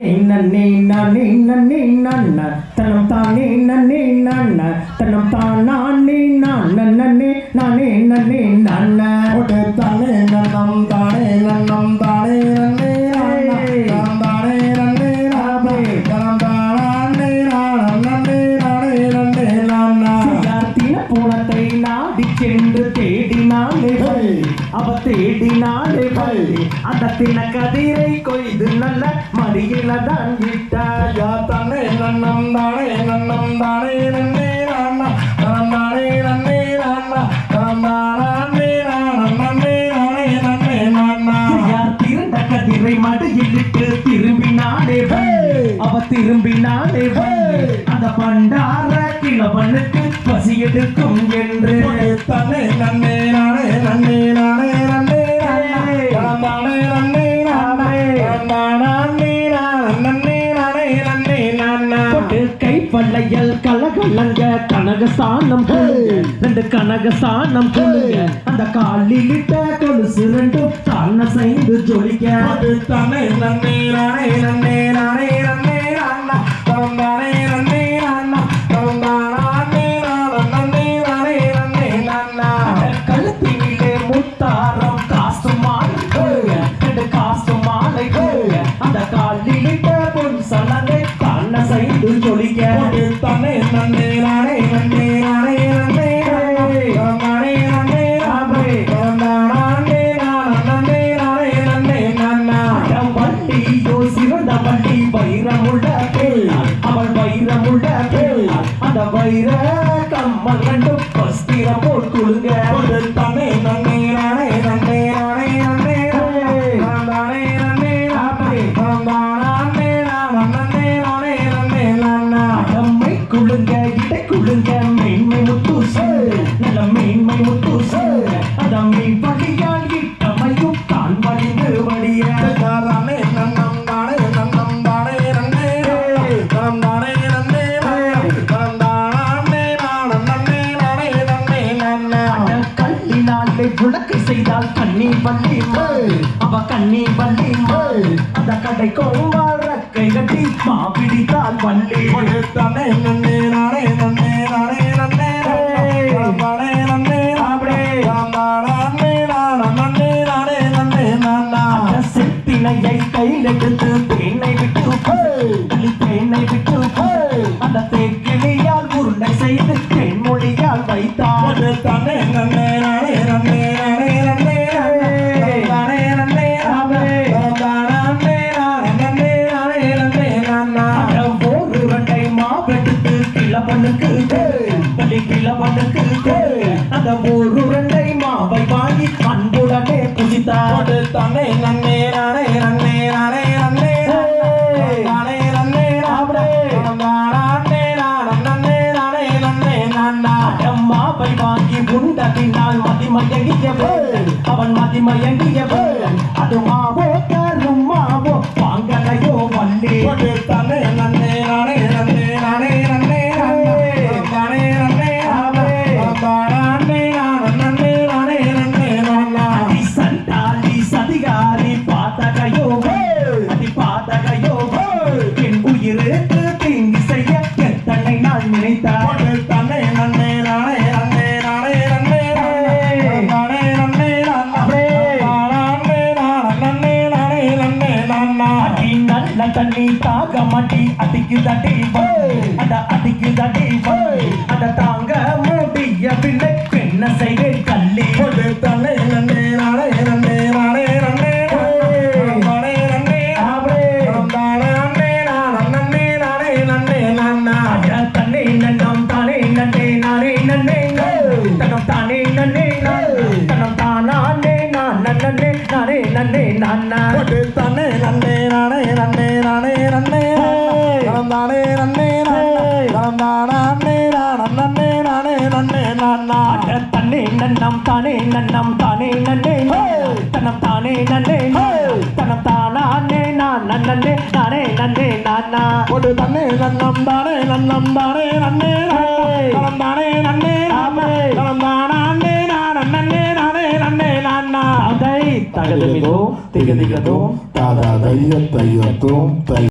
நன்னே நானே நன்னே நன்ன தனம் தானே நன்னே நன்ன தனம் தான் நானே நான் நன்னே நானே நன்னே அந்த தின கதிரை கொய்து நல்ல மடியில தான் விட்டாய் தானே நன்னம் தானே நன்னம் தானே நன்னே நானா தனம் தானே நன்னே நானா தனம் தானே நன்னே நானே நன்னே நானா யார் திருந்த கதிரை மடியிலிட்டு திரும்பினாலே வள்ளி. அவ திரும்பினாலே வள்ளி. அந்த பண்டார கிழவனுக்கு பசி எடுக்கும் என்று. நானே நன்னே நானே நன்னே நானே. பள்ளையல் கலகலங்க கனகசானம் கொள்ளுங்க ரெண்டு கனகசானம் கொள்ளுங்க அந்த காலிலிட்ட கொலுசு ரெண்டும் தான செய்து ஜொலிக்க. தன்னை நன்னே நானே நன்னே நானே நன்னே வைர கம்மல் ரெண்டும் பஸ்திரம் போல் குழுங்க தன்னை நன்னே மேன்மை முத்து சொல்லு இட்டமையும் தான் வழிந்து வழிய தானே நன்னம் தானே நன்னம் தானே நன்னே தனம் தானே நன்னே தனம் தானே நானம் நன்னே நானே நன்னே நானா கல்லினாலே புழக்கை செய்தால் அவ அந்த கட்டி மாப்பிடித்தால் வள்ளி தானே நன்னே செத்தினையை கையில் எடுத்து தேனை விட்டு போய் துளி தேனை விட்டு அந்த தேக்கிளியால் உருண்டை செய்து தென்மொழியால் வைத்தார் தானே நன்னே நானே நன்னே நானே நன்னே நன்னே நானா அந்த ஓர் மதிமயங்கியவள் அவன் மதிமயங்கியவள். அது தண்ணி தாக மாட்டி அடிக்கு தடி அட அடிக்கு தடி நன்னம் தானே நன்னம் தானே நன்னே. தனம் தானே நன்னே. தனம் தானே நான் நன்னே நானே நன்னே நானா. ஒரு தன்னே நன்னம் தானே நன்னம் தானே நன்னே நலம் தானே நன்னே நலம் தானே நான். நன்னே நானே நன்னே நானா. அதை தகதுமிதோ திகதிகதோ தாதா தைய தையத்தோம் தை